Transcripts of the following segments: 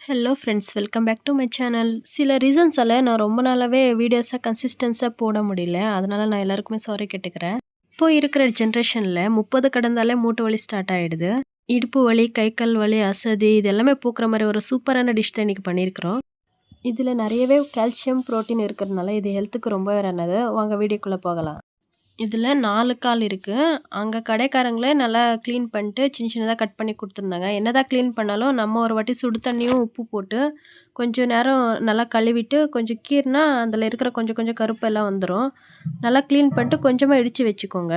Hello friends welcome back to my channel சில ரீசன்ஸால் நான் ரொம்ப நாளாகவே வீடியோஸாக கன்சிஸ்டன்ஸாக போட முடியல. அதனால் நான் எல்லாருக்குமே சாரி கேட்டுக்கிறேன். இப்போ இருக்கிற ஜென்ரேஷனில் முப்பது கடந்தாலே மூட்டு வலி ஸ்டார்ட் ஆகிடுது இடுப்பு வலி கை கால் வலி அசதி இது எல்லாமே போக்குற மாதிரி ஒரு சூப்பரான டிஷ் தான் இன்றைக்கி பண்ணியிருக்கிறோம். இதில் நிறையவே கால்சியம் ப்ரோட்டீன் இருக்கிறதுனால இது ஹெல்த்துக்கு ரொம்பவே நல்லது வாங்க வீடியோக்குள்ளே போகலாம். இதில் நாலு கால் இருக்குது அங்கே கடைக்காரங்களே நல்லா க்ளீன் பண்ணிட்டு சின்ன சின்னதாக கட் பண்ணி கொடுத்துருந்தாங்க. என்னதான் க்ளீன் பண்ணாலும் நம்ம ஒரு வாட்டி சுடு தண்ணியும் உப்பு போட்டு கொஞ்சம் நேரம் நல்லா கழுவிட்டு கொஞ்சம் கீறினா அதில் இருக்கிற கொஞ்சம் கொஞ்சம் கருப்பெல்லாம் வந்துடும் நல்லா க்ளீன் பண்ணிட்டு கொஞ்சமாக இடித்து வச்சுக்கோங்க.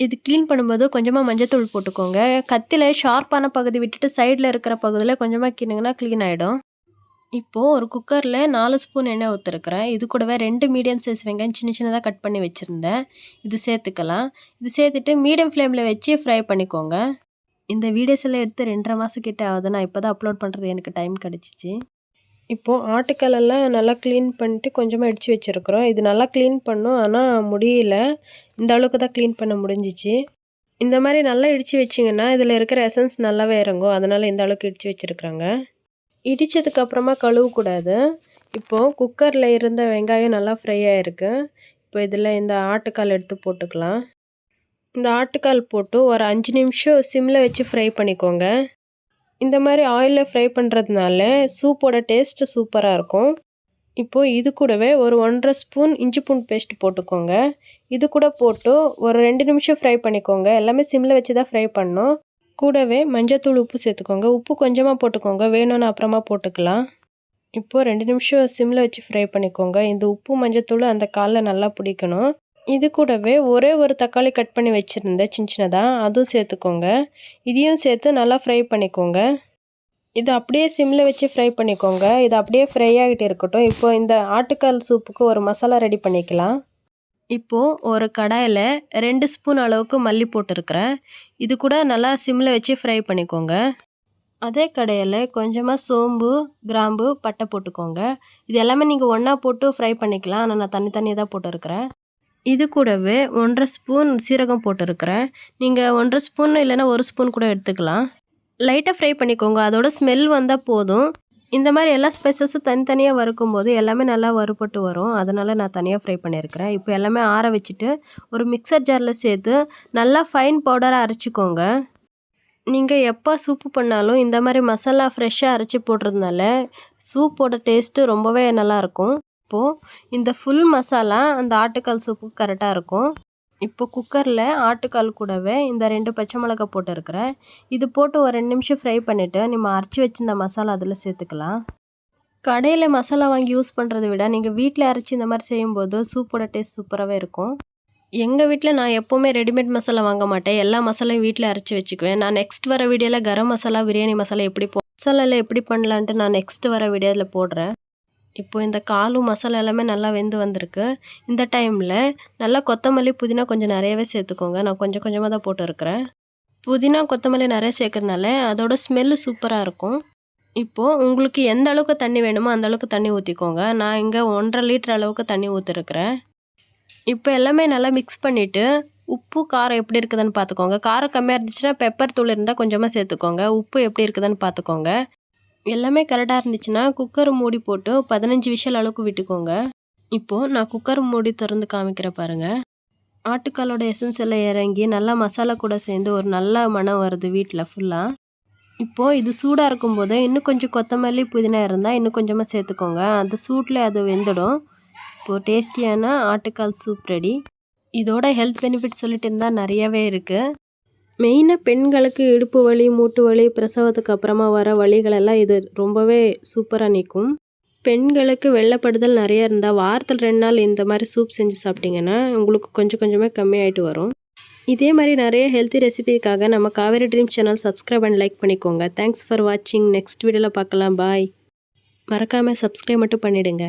இது க்ளீன் பண்ணும்போது கொஞ்சமாக மஞ்சத்தூள் போட்டுக்கோங்க. கத்தியில் ஷார்ப்பான பகுதி விட்டுட்டு சைடில் இருக்கிற பகுதியில் கொஞ்சமாக கீனுங்கன்னா க்ளீன் ஆகிடும் இப்போது ஒரு குக்கரில் நாலு ஸ்பூன் எண்ணெய் ஊற்றிருக்கிறேன் இது கூடவே ரெண்டு மீடியம் சைஸ் வெங்காயம் சின்ன சின்னதாக கட் பண்ணி வச்சுருந்தேன். இது சேர்த்துக்கலாம். இது சேர்த்துட்டு மீடியம் ஃப்ளேமில் வச்சு ஃப்ரை பண்ணிக்கோங்க. இந்த வீடியோஸ் எல்லாம் எடுத்து ரெண்டரை மாதம் கிட்டே ஆகுது. நான் இப்போ தான் அப்லோட் பண்ணுறது எனக்கு டைம் கிடச்சிச்சு. இப்போது ஆட்டுக்கலெல்லாம் நல்லா க்ளீன் பண்ணிட்டு கொஞ்சமாக அடித்து வச்சுருக்குறோம். இது நல்லா க்ளீன் பண்ணோம். ஆனால் முடியல. இந்த அளவுக்கு தான் க்ளீன் பண்ண முடிஞ்சிச்சு. இந்த மாதிரி நல்லா இடித்து வச்சிங்கன்னா இதில் இருக்கிற எசன்ஸ் நல்லாவே இறங்கும். அதனால் இந்த அளவுக்கு இடித்து வச்சுருக்குறாங்க. இடித்ததுக்கு அப்புறமா கழுவக்கூடாது. இப்போது குக்கரில் இருந்த வெங்காயம் நல்லா ஃப்ரை ஆகிருக்கு இப்போ இதில் இந்த ஆட்டுக்கால் எடுத்து போட்டுக்கலாம். இந்த ஆட்டுக்கால் போட்டு ஒரு அஞ்சு நிமிஷம் சிம்மில் வச்சு ஃப்ரை பண்ணிக்கோங்க. இந்த மாதிரி ஆயிலில் ஃப்ரை பண்ணுறதுனால சூப்போட டேஸ்ட்டு சூப்பராக இருக்கும். இப்போது இது கூடவே ஒரு ஒன்றரை ஸ்பூன் இஞ்சி பூண்டு பேஸ்ட் போட்டுக்கோங்க. இது கூட போட்டு ஒரு ரெண்டு நிமிஷம் ஃப்ரை பண்ணிக்கோங்க. எல்லாமே சிம்மில் வச்சு தான் ஃப்ரை பண்ணோம் கூடவே மஞ்சத்தூள் உப்பு சேர்த்துக்கோங்க. உப்பு கொஞ்சமாக போட்டுக்கோங்க. வேணும்னு அப்புறமா போட்டுக்கலாம். இப்போது ரெண்டு நிமிஷம் சிம்மில் வச்சு ஃப்ரை பண்ணிக்கோங்க. இந்த உப்பு மஞ்சத்தூள் அந்த காலில் நல்லா பிடிக்கணும். இது கூடவே ஒரே ஒரு தக்காளி கட் பண்ணி வச்சுருந்தேன் சின்ன சின்னதாக அதுவும் சேர்த்துக்கோங்க. இதையும் சேர்த்து நல்லா ஃப்ரை பண்ணிக்கோங்க. இது அப்படியே சிம்மில் வச்சு ஃப்ரை பண்ணிக்கோங்க. இது அப்படியே ஃப்ரை ஆகிட்டு இருக்கட்டும். இப்போ இந்த ஆட்டுக்கால் சூப்புக்கு ஒரு மசாலா ரெடி பண்ணிக்கலாம். இப்போது ஒரு கடாயில் ரெண்டு ஸ்பூன் அளவுக்கு மல்லி போட்டிருக்கிறேன். இது கூட நல்லா சிம்மில் வச்சு ஃப்ரை பண்ணிக்கோங்க. அதே கடையில் கொஞ்சமாக சோம்பு கிராம்பு பட்டை போட்டுக்கோங்க. இது எல்லாமே நீங்கள் ஒன்றா போட்டு ஃப்ரை பண்ணிக்கலாம். ஆனால் நான் தனித்தனியாக தான் போட்டிருக்கிறேன். இது கூடவே ஒன்றரை ஸ்பூன் சீரகம் போட்டிருக்கிறேன். நீங்கள் ஒன்றரை ஸ்பூன் இல்லைன்னா ஒரு ஸ்பூன் கூட எடுத்துக்கலாம். லைட்டாக ஃப்ரை பண்ணிக்கோங்க. அதோட ஸ்மெல் வந்தால் போதும். இந்த மாதிரி எல்லா ஸ்பைசஸும் தனித்தனியாக வறுக்கும் போது எல்லாமே நல்லா வறுபட்டு வரும். அதனால் நான் தனியாக ஃப்ரை பண்ணியிருக்கிறேன். இப்போ எல்லாமே ஆற வச்சுட்டு ஒரு மிக்சர் ஜாரில் சேர்த்து நல்லா ஃபைன் பவுடராக அரைச்சிக்கோங்க. நீங்கள் எப்போ சூப்பு பண்ணாலும் இந்த மாதிரி மசாலா ஃப்ரெஷ்ஷாக அரைச்சி போடுறதுனால சூப்போட டேஸ்ட்டு ரொம்பவே நல்லாயிருக்கும். இப்போது இந்த ஃபுல் மசாலா அந்த ஆட்டுக்கால் சூப்புக்கு கரெக்டாக இருக்கும். இப்போ குக்கரில் ஆட்டுக்கால் கூடவே இந்த ரெண்டு பச்சை மிளகா போட்டிருக்கிறேன். இது போட்டு ஒரு ரெண்டு நிமிஷம் ஃப்ரை பண்ணிவிட்டு நம்ம அரைச்சி வச்சிருந்த மசாலா அதில் சேர்த்துக்கலாம். கடையில் மசாலா வாங்கி யூஸ் பண்ணுறத விட நீங்கள் வீட்டில் அரைச்சி இந்த மாதிரி செய்யும்போது சூப்போட டேஸ்ட் சூப்பராகவே இருக்கும். எங்கள் வீட்டில் நான் எப்போவுமே ரெடிமேட் மசாலா வாங்க மாட்டேன். எல்லா மசாலையும் வீட்டில் அரைச்சி வச்சுக்குவேன். நான் நெக்ஸ்ட் வர வீடியோவில் கரம் மசாலா பிரியாணி மசாலா எப்படி போ மசாலாவில் எப்படி பண்ணலான்ட்டு நான் நெக்ஸ்ட் வர வீடியோவில் போடுறேன். இப்போது இந்த காலும் மசாலா எல்லாமே நல்லா வெந்து வந்திருக்கு. இந்த டைமில் நல்லா கொத்தமல்லி புதினா கொஞ்சம் நிறையவே சேர்த்துக்கோங்க. நான் கொஞ்சம் கொஞ்சமாக தான் போட்டுருக்கிறேன் புதினா கொத்தமல்லி நிறைய சேர்க்கறதுனால அதோட ஸ்மெல்லு சூப்பராக இருக்கும். இப்போது உங்களுக்கு எந்த அளவுக்கு தண்ணி வேணுமோ அந்த அளவுக்கு தண்ணி ஊற்றிக்கோங்க நான் இங்கே ஒன்றரை லிட்டர் அளவுக்கு தண்ணி ஊற்றிருக்கிறேன் இப்போ எல்லாமே நல்லா மிக்ஸ் பண்ணிவிட்டு உப்பு காரம் எப்படி இருக்குதுன்னு பார்த்துக்கோங்க. காரம் கம்மியாக இருந்துச்சுன்னா பெப்பர் தூள் இருந்தால் கொஞ்சமாக சேர்த்துக்கோங்க. உப்பு எப்படி இருக்குதுன்னு பார்த்துக்கோங்க. எல்லாமே கரெக்டாக இருந்துச்சுன்னா குக்கர் மூடி போட்டு பதினஞ்சு விஷல் அளவுக்கு விட்டுக்கோங்க. இப்போது நான் குக்கர் மூடி திறந்து காமிக்கிறேன் பாருங்கள் ஆட்டுக்காலோட எசன்ஸ் எல்லாம் இறங்கி நல்லா மசாலா கூட சேர்ந்து ஒரு நல்ல மனம் வருது வீட்டில் ஃபுல்லாக இப்போது இது சூடாக இருக்கும்போது இன்னும் கொஞ்சம் கொத்தமல்லி புதினா இருந்தால் இன்னும் கொஞ்சமாக சேர்த்துக்கோங்க. அந்த சூட்டில் அது வெந்துடும். இப்போது டேஸ்டியான ஆட்டுக்கால் சூப் ரெடி இதோட ஹெல்த் பெனிஃபிட் சொல்லிட்டு இருந்தால் நிறையவே இருக்குது மெயினாக பெண்களுக்கு இடுப்பு வலி மூட்டு வலி பிரசவத்துக்கு அப்புறமா வர வலிகளெல்லாம் இது ரொம்பவே சூப்பராக நிற்கும் பெண்களுக்கு வெள்ளப்படுதல் நிறைய இருந்தால் வாரத்தில் ரெண்டு நாள் இந்த மாதிரி சூப் செஞ்சு சாப்பிட்டிங்கன்னா உங்களுக்கு கொஞ்சம் கொஞ்சமாக கம்மியாயிட்டு வரும். இதே மாதிரி நிறைய ஹெல்த்தி ரெசிபிக்காக நம்ம Kaveri dream channel subscribe and like பண்ணிக்கோங்க. தேங்க்ஸ் ஃபார் வாட்சிங் நெக்ஸ்ட் வீடியோவில் பார்க்கலாம். பாய் மறக்காமல் சப்ஸ்கிரைப் மட்டும் பண்ணிவிடுங்க